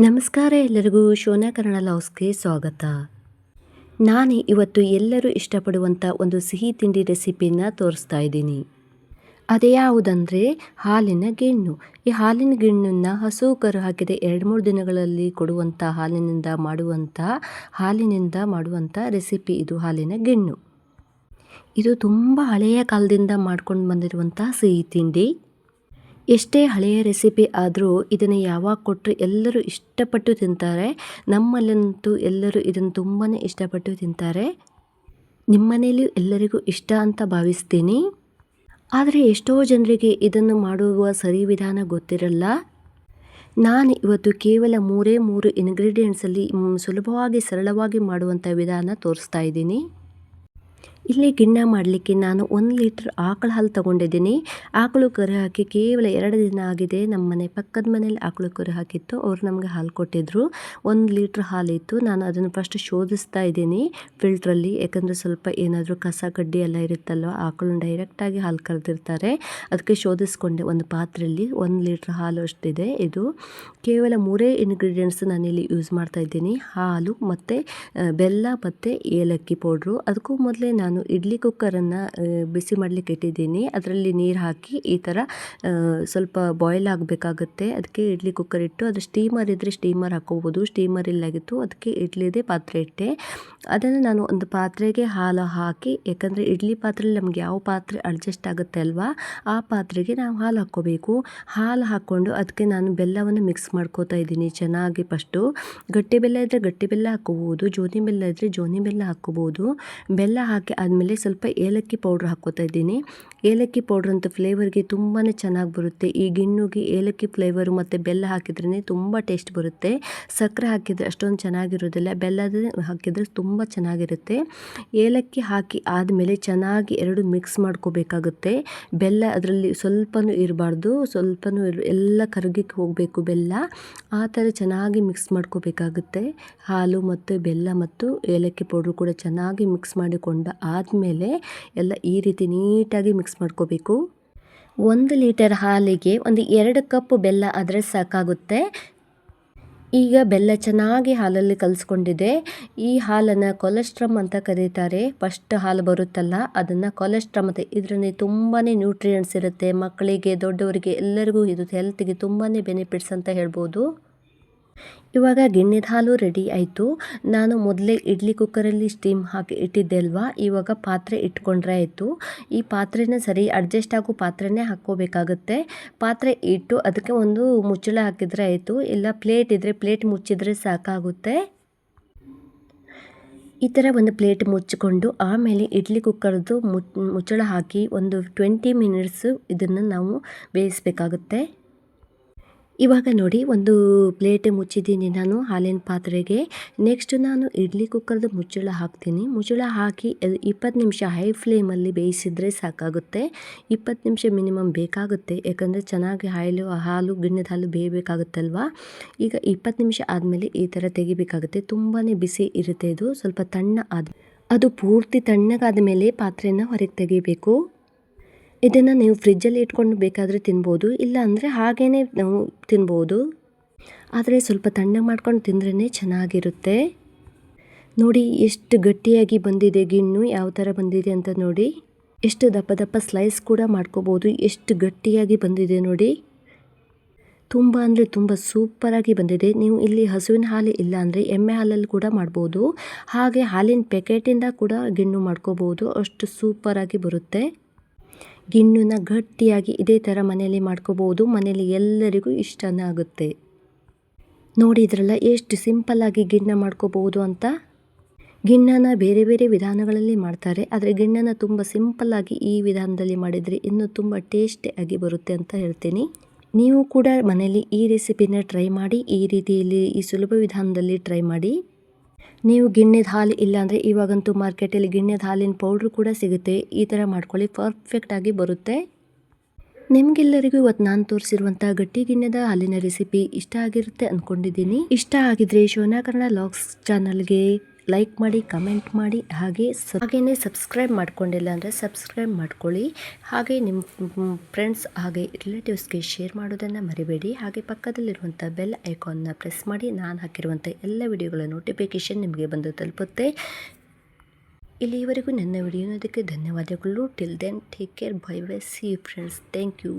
ನಮಸ್ಕಾರ ಎಲ್ಲರಿಗೂ, ಶೋನಾ ಕನ್ನಡ ಲೌಸ್ಗೆ ಸ್ವಾಗತ. ನಾನು ಇವತ್ತು ಎಲ್ಲರೂ ಇಷ್ಟಪಡುವಂಥ ಒಂದು ಸಿಹಿ ತಿಂಡಿ ರೆಸಿಪಿನ ತೋರಿಸ್ತಾ ಇದ್ದೀನಿ. ಅದು ಯಾವುದಂದರೆ, ಹಾಲಿನ ಗಿಣ್ಣು. ಈ ಹಾಲಿನ ಗಿಣ್ಣನ್ನು ಹಸು ಕರು ಹಾಕಿದ ಎರಡು ಮೂರು ದಿನಗಳಲ್ಲಿ ಕೊಡುವಂಥ ಹಾಲಿನಿಂದ ಮಾಡುವಂಥ ಹಾಲಿನಿಂದ ಮಾಡುವಂಥ ರೆಸಿಪಿ ಇದು ಹಾಲಿನ ಗಿಣ್ಣು. ಇದು ತುಂಬ ಹಳೆಯ ಕಾಲದಿಂದ ಮಾಡ್ಕೊಂಡು ಬಂದಿರುವಂಥ ಸಿಹಿ ತಿಂಡಿ. ಎಷ್ಟೇ ಹಳೆಯ ರೆಸಿಪಿ ಆದರೂ ಇದನ್ನು ಯಾವಾಗ ಕೊಟ್ಟರು ಎಲ್ಲರೂ ಇಷ್ಟಪಟ್ಟು ತಿಂತಾರೆ. ನಮ್ಮಲ್ಲಂತೂ ಎಲ್ಲರೂ ಇದನ್ನು ತುಂಬಾ ಇಷ್ಟಪಟ್ಟು ತಿಂತಾರೆ. ನಿಮ್ಮ ಎಲ್ಲರಿಗೂ ಇಷ್ಟ ಅಂತ ಭಾವಿಸ್ತೀನಿ. ಆದರೆ ಎಷ್ಟೋ ಜನರಿಗೆ ಇದನ್ನು ಮಾಡುವ ಸರಿ ವಿಧಾನ ಗೊತ್ತಿರಲ್ಲ. ನಾನು ಇವತ್ತು ಕೇವಲ ಮೂರೇ ಮೂರು ಇಂಗ್ರೀಡಿಯೆಂಟ್ಸಲ್ಲಿ ಸುಲಭವಾಗಿ ಸರಳವಾಗಿ ಮಾಡುವಂಥ ವಿಧಾನ ತೋರಿಸ್ತಾ ಇದ್ದೀನಿ. ಇಲ್ಲಿ ಗಿಣ್ಣ ಮಾಡಲಿಕ್ಕೆ ನಾನು ಒಂದು ಲೀಟ್ರ್ ಆಕಳ ಹಾಲು ತೊಗೊಂಡಿದ್ದೀನಿ. ಆಕಳು ಕರು ಹಾಕಿ ಕೇವಲ ಎರಡು ದಿನ ಆಗಿದೆ. ನಮ್ಮ ಮನೆ ಪಕ್ಕದ ಮನೇಲಿ ಆಕಳು ಕರು ಹಾಕಿತ್ತು. ಅವರು ನಮಗೆ ಹಾಲು ಕೊಟ್ಟಿದ್ದರು ಒಂದು ಲೀಟ್ರ್ ಹಾಲಿತ್ತು. ನಾನು ಅದನ್ನು ಫಸ್ಟ್ ಶೋಧಿಸ್ತಾ ಇದ್ದೀನಿ ಫಿಲ್ಟ್ರಲ್ಲಿ. ಯಾಕಂದರೆ ಸ್ವಲ್ಪ ಏನಾದರೂ ಕಸ, ಕಡ್ಡಿ ಎಲ್ಲ ಇರುತ್ತಲ್ವ, ಆಕಳನ್ನ ಡೈರೆಕ್ಟಾಗಿ ಹಾಲು ಕರೆದಿರ್ತಾರೆ. ಅದಕ್ಕೆ ಶೋಧಿಸ್ಕೊಂಡೆ ಒಂದು ಪಾತ್ರೆಯಲ್ಲಿ. ಒಂದು ಲೀಟ್ರ್ ಹಾಲು ಅಷ್ಟಿದೆ ಇದು. ಕೇವಲ ಮೂರೇ ಇಂಗ್ರೀಡಿಯೆಂಟ್ಸ್ ನಾನಿಲ್ಲಿ ಯೂಸ್ ಮಾಡ್ತಾ ಇದ್ದೀನಿ. ಹಾಲು ಮತ್ತು ಬೆಲ್ಲ ಮತ್ತು ಏಲಕ್ಕಿ ಪೌಡ್ರು. ಅದಕ್ಕೂ ಮೊದಲೇ ನಾನು ಇಡ್ಲಿ ಕುಕ್ಕರನ್ನು ಬಿಸಿ ಮಾಡಲಿಕ್ಕೆ ಇಟ್ಟಿದ್ದೀನಿ. ಅದರಲ್ಲಿ ನೀರು ಹಾಕಿ ಈ ಥರ ಸ್ವಲ್ಪ ಬಾಯ್ಲ್ ಆಗಬೇಕಾಗುತ್ತೆ. ಅದಕ್ಕೆ ಇಡ್ಲಿ ಕುಕ್ಕರ್ ಇಟ್ಟು ಅದು ಸ್ಟೀಮರ್ ಇದ್ದರೆ ಸ್ಟೀಮರ್ ಹಾಕೋಬೋದು. ಸ್ಟೀಮರ್ ಇಲ್ಲಾಗಿತ್ತು, ಅದಕ್ಕೆ ಇಡ್ಲಿದೆ ಪಾತ್ರೆ ಇಟ್ಟೆ. ಅದನ್ನು ನಾನು ಒಂದು ಪಾತ್ರೆಗೆ ಹಾಲು ಹಾಕಿ, ಯಾಕಂದರೆ ಇಡ್ಲಿ ಪಾತ್ರೆಯಲ್ಲಿ ನಮ್ಗೆ ಯಾವ ಪಾತ್ರೆ ಅಡ್ಜಸ್ಟ್ ಆಗುತ್ತೆ ಅಲ್ವಾ, ಆ ಪಾತ್ರೆಗೆ ನಾವು ಹಾಲು ಹಾಕ್ಕೋಬೇಕು. ಹಾಲು ಹಾಕ್ಕೊಂಡು ಅದಕ್ಕೆ ನಾನು ಬೆಲ್ಲವನ್ನು ಮಿಕ್ಸ್ ಮಾಡ್ಕೋತಾ ಇದ್ದೀನಿ ಚೆನ್ನಾಗಿ ಫಸ್ಟು ಗಟ್ಟಿ ಬೆಲ್ಲ ಇದ್ದರೆ ಗಟ್ಟಿ ಬೆಲ್ಲ ಹಾಕ್ಕೋಬೋದು ಜೋನಿ ಬೆಲ್ಲ ಇದ್ದರೆ ಜೋನಿ ಬೆಲ್ಲ ಹಾಕ್ಕೋಬೋದು. ಬೆಲ್ಲ ಹಾಕಿ ಆದಮೇಲೆ ಸ್ವಲ್ಪ ಏಲಕ್ಕಿ ಪೌಡ್ರ್ ಹಾಕ್ಕೋತಾ ಇದ್ದೀನಿ. ಏಲಕ್ಕಿ ಪೌಡ್ರ್ ಅಂತ ಫ್ಲೇವರ್ಗೆ ತುಂಬಾ ಚೆನ್ನಾಗಿ ಬರುತ್ತೆ. ಈ ಗಿಣ್ಣುಗೆ ಏಲಕ್ಕಿ ಫ್ಲೇವರು ಮತ್ತು ಬೆಲ್ಲ ಹಾಕಿದ್ರೇ ತುಂಬ ಟೇಸ್ಟ್ ಬರುತ್ತೆ. ಸಕ್ಕರೆ ಹಾಕಿದರೆ ಅಷ್ಟೊಂದು ಚೆನ್ನಾಗಿರೋದಿಲ್ಲ ಬೆಲ್ಲದ ಹಾಕಿದರೆ ತುಂಬ ಚೆನ್ನಾಗಿರುತ್ತೆ. ಏಲಕ್ಕಿ ಹಾಕಿ ಆದಮೇಲೆ ಚೆನ್ನಾಗಿ ಎರಡು ಮಿಕ್ಸ್ ಮಾಡ್ಕೋಬೇಕಾಗುತ್ತೆ. ಬೆಲ್ಲ ಅದರಲ್ಲಿ ಸ್ವಲ್ಪನೂ ಇರಬಾರ್ದು. ಸ್ವಲ್ಪನೂ ಎಲ್ಲ ಕರಗಿಕ್ಕೆ ಹೋಗಬೇಕು ಬೆಲ್ಲ. ಆ ಥರ ಚೆನ್ನಾಗಿ ಮಿಕ್ಸ್ ಮಾಡ್ಕೋಬೇಕಾಗುತ್ತೆ. ಹಾಲು ಮತ್ತು ಬೆಲ್ಲ ಮತ್ತು ಏಲಕ್ಕಿ ಪೌಡ್ರು ಕೂಡ ಚೆನ್ನಾಗಿ ಮಿಕ್ಸ್ ಮಾಡಿಕೊಂಡ ಆದಮೇಲೆ ಎಲ್ಲ ಈ ರೀತಿ ನೀಟಾಗಿ ಮಿಕ್ಸ್ ಮಾಡ್ಕೋಬೇಕು. ಒಂದು ಲೀಟರ್ ಹಾಲಿಗೆ ಒಂದು ಎರಡು ಕಪ್ ಬೆಲ್ಲ ಆದರೆ ಸಾಕಾಗುತ್ತೆ. ಈಗ ಬೆಲ್ಲ ಚೆನ್ನಾಗಿ ಹಾಲಲ್ಲಿ ಕಲಿಸ್ಕೊಂಡಿದೆ. ಈ ಹಾಲನ್ನು ಕೊಲೆಸ್ಟ್ರಮ್ ಅಂತ ಕರೀತಾರೆ. ಫಸ್ಟ್ ಹಾಲು ಬರುತ್ತಲ್ಲ, ಅದನ್ನು ಕೊಲೆಸ್ಟ್ರಮ್ ಅಂತ ಇದರಲ್ಲಿ ತುಂಬಾ ನ್ಯೂಟ್ರಿಯೆಂಟ್ಸ್ ಇರುತ್ತೆ. ಮಕ್ಕಳಿಗೆ, ದೊಡ್ಡವರಿಗೆ, ಎಲ್ಲರಿಗೂ ಇದು ಹೆಲ್ತಿಗೆ ತುಂಬಾ ಬೆನಿಫಿಟ್ಸ್ ಅಂತ ಹೇಳ್ಬೋದು. ಇವಾಗ ಗಿಣ್ಣದ ಹಾಲು ರೆಡಿ ಆಯಿತು. ನಾನು ಮೊದಲೇ ಇಡ್ಲಿ ಕುಕ್ಕರಲ್ಲಿ ಸ್ಟೀಮ್ ಹಾಕಿ ಇಟ್ಟಿದ್ದೆ ಅಲ್ವಾ? ಇವಾಗ ಪಾತ್ರೆ ಇಟ್ಕೊಂಡ್ರೆ ಆಯಿತು. ಈ ಪಾತ್ರೆನ ಸರಿ ಅಡ್ಜಸ್ಟ್ ಆಗೋ ಪಾತ್ರೆನೇ ಹಾಕ್ಕೋಬೇಕಾಗುತ್ತೆ. ಪಾತ್ರೆ ಇಟ್ಟು ಅದಕ್ಕೆ ಒಂದು ಮುಚ್ಚಳ ಹಾಕಿದರೆ ಆಯಿತು. ಇಲ್ಲ ಪ್ಲೇಟ್ ಇದ್ದರೆ ಪ್ಲೇಟ್ ಮುಚ್ಚಿದರೆ ಸಾಕಾಗುತ್ತೆ. ಈ ಥರ ಒಂದು ಪ್ಲೇಟ್ ಮುಚ್ಚಿಕೊಂಡು ಆಮೇಲೆ ಇಡ್ಲಿ ಕುಕ್ಕರ್ದು ಮುಚ್ಚಳ ಹಾಕಿ ಒಂದು ಟ್ವೆಂಟಿ ಮಿನಿಟ್ಸು ಇದನ್ನು ನಾವು ಬೇಯಿಸಬೇಕಾಗುತ್ತೆ. ಇವಾಗ ನೋಡಿ ಒಂದು ಪ್ಲೇಟ್ ಮುಚ್ಚಿದ್ದೀನಿ ನಾನು ಹಾಲಿನ ಪಾತ್ರೆಗೆ. ನೆಕ್ಸ್ಟ್ ನಾನು ಇಡ್ಲಿ ಕುಕ್ಕರ್ದು ಮುಚ್ಚಳ ಹಾಕ್ತೀನಿ. ಮುಚ್ಚಳ ಹಾಕಿ ಇಪ್ಪತ್ತು ನಿಮಿಷ ಹೈ ಫ್ಲೇಮಲ್ಲಿ ಬೇಯಿಸಿದರೆ ಸಾಕಾಗುತ್ತೆ. ಇಪ್ಪತ್ತು ನಿಮಿಷ ಮಿನಿಮಮ್ ಬೇಕಾಗುತ್ತೆ. ಯಾಕಂದರೆ ಚೆನ್ನಾಗಿ ಹಾಲು ಹಾಲು, ಗಿಣ್ಣದ ಹಾಲು ಬೇಯಬೇಕಾಗುತ್ತಲ್ವ? ಈಗ ಇಪ್ಪತ್ತು ನಿಮಿಷ ಆದಮೇಲೆ ಈ ಥರ ತೆಗಿಬೇಕಾಗುತ್ತೆ. ತುಂಬಾ ಬಿಸಿ ಇರುತ್ತೆ ಇದು. ಸ್ವಲ್ಪ ತಣ್ಣ ಆದ, ಅದು ಪೂರ್ತಿ ತಣ್ಣಗಾದ ಮೇಲೆ ಪಾತ್ರೆನ ಹೊರಗೆ ತೆಗಿಬೇಕು. ಇದನ್ನು ನೀವು ಫ್ರಿಜ್ಜಲ್ಲಿ ಇಟ್ಕೊಂಡು ಬೇಕಾದರೆ ತಿನ್ಬೋದು ಇಲ್ಲ ಅಂದರೆ ಹಾಗೇ ನಾವು ತಿನ್ಬೋದು. ಆದರೆ ಸ್ವಲ್ಪ ತಣ್ಣಗೆ ಮಾಡ್ಕೊಂಡು ತಿಂದ್ರೇ ಚೆನ್ನಾಗಿರುತ್ತೆ. ನೋಡಿ, ಎಷ್ಟು ಗಟ್ಟಿಯಾಗಿ ಬಂದಿದೆ ಗಿಣ್ಣು, ಯಾವ ಥರ ಬಂದಿದೆ ಅಂತ ನೋಡಿ. ಎಷ್ಟು ದಪ್ಪ ದಪ್ಪ ಸ್ಲೈಸ್ ಕೂಡ ಮಾಡ್ಕೋಬೋದು, ಎಷ್ಟು ಗಟ್ಟಿಯಾಗಿ ಬಂದಿದೆ ನೋಡಿ. ತುಂಬ ಅಂದರೆ ತುಂಬ ಸೂಪರಾಗಿ ಬಂದಿದೆ. ನೀವು ಇಲ್ಲಿ ಹಸುವಿನ ಹಾಲು ಇಲ್ಲ ಅಂದರೆ ಎಮ್ಮೆ ಹಾಲಲ್ಲಿ ಕೂಡ ಮಾಡ್ಬೋದು. ಹಾಗೆ ಹಾಲಿನ ಪ್ಯಾಕೆಟಿಂದ ಕೂಡ ಗಿಣ್ಣು ಮಾಡ್ಕೋಬೋದು. ಅಷ್ಟು ಸೂಪರಾಗಿ ಬರುತ್ತೆ. ಗಿಣ್ಣನ್ನ ಗಟ್ಟಿಯಾಗಿ ಇದೇ ಥರ ಮನೆಯಲ್ಲಿ ಮಾಡ್ಕೋಬೋದು. ಮನೆಯಲ್ಲಿ ಎಲ್ಲರಿಗೂ ಇಷ್ಟನೇ ಆಗುತ್ತೆ. ನೋಡಿದ್ರಲ್ಲ ಎಷ್ಟು ಸಿಂಪಲ್ಲಾಗಿ ಗಿಣ್ಣ ಮಾಡ್ಕೋಬೋದು ಅಂತ. ಗಿಣ್ಣನ ಬೇರೆ ಬೇರೆ ವಿಧಾನಗಳಲ್ಲಿ ಮಾಡ್ತಾರೆ. ಆದರೆ ಗಿಣ್ಣನ ತುಂಬ ಸಿಂಪಲ್ಲಾಗಿ ಈ ವಿಧಾನದಲ್ಲಿ ಮಾಡಿದರೆ ಇನ್ನೂ ತುಂಬ ಟೇಸ್ಟಿಯಾಗಿ ಬರುತ್ತೆ ಅಂತ ಹೇಳ್ತೀನಿ. ನೀವು ಕೂಡ ಮನೆಯಲ್ಲಿ ಈ ರೆಸಿಪಿನ ಟ್ರೈ ಮಾಡಿ, ಈ ರೀತಿಯಲ್ಲಿ ಈ ಸುಲಭ ವಿಧಾನದಲ್ಲಿ ಟ್ರೈ ಮಾಡಿ. ನೀವು ಗಿಣ್ಣೆದ ಹಾಲು ಇಲ್ಲಾಂದರೆ ಇವಾಗಂತೂ ಮಾರ್ಕೆಟಲ್ಲಿ ಗಿಣ್ಣೆದ ಹಾಲಿನ ಪೌಡ್ರ್ ಕೂಡ ಸಿಗುತ್ತೆ. ಈ ಥರ ಮಾಡ್ಕೊಳ್ಳಿ ಪರ್ಫೆಕ್ಟಾಗಿ ಬರುತ್ತೆ. ನಿಮಗೆಲ್ಲರಿಗೂ ಇವತ್ತು ನಾನು ತೋರಿಸಿರುವಂಥ ಗಟ್ಟಿ ಗಿಣ್ಣದ ಹಾಲಿನ ರೆಸಿಪಿ ಇಷ್ಟ ಆಗಿರುತ್ತೆ ಅಂದ್ಕೊಂಡಿದ್ದೀನಿ ಇಷ್ಟ ಆಗಿದ್ರೆ ಶೋನಾ ಕನ್ನಡ ಲಾಗ್ಸ್ ಚಾನಲ್ಗೆ ಲೈಕ್ ಮಾಡಿ ಕಮೆಂಟ್ ಮಾಡಿ, ಹಾಗೆ ಹಾಗೆಯೇ ಸಬ್ಸ್ಕ್ರೈಬ್ ಮಾಡ್ಕೊಂಡಿಲ್ಲ ಅಂದರೆ ಸಬ್ಸ್ಕ್ರೈಬ್ ಮಾಡ್ಕೊಳ್ಳಿ. ಹಾಗೆ ನಿಮ್ಮ ಫ್ರೆಂಡ್ಸ್ ಹಾಗೆ ರಿಲೇಟಿವ್ಸ್ಗೆ ಶೇರ್ ಮಾಡೋದನ್ನು ಮರಿಬೇಡಿ. ಹಾಗೆ ಪಕ್ಕದಲ್ಲಿರುವಂಥ ಬೆಲ್ ಐಕಾನ್ನ ಪ್ರೆಸ್ ಮಾಡಿ. ನಾನು ಹಾಕಿರುವಂಥ ಎಲ್ಲ ವಿಡಿಯೋಗಳ ನೋಟಿಫಿಕೇಷನ್ ನಿಮಗೆ ಬಂದು ತಲುಪುತ್ತೆ. ಇಲ್ಲಿಯವರೆಗೂ ನನ್ನ ವಿಡಿಯೋ ನೋಡೋದಕ್ಕೆ ಧನ್ಯವಾದಗಳು. Till then take care bye bye see friends thank you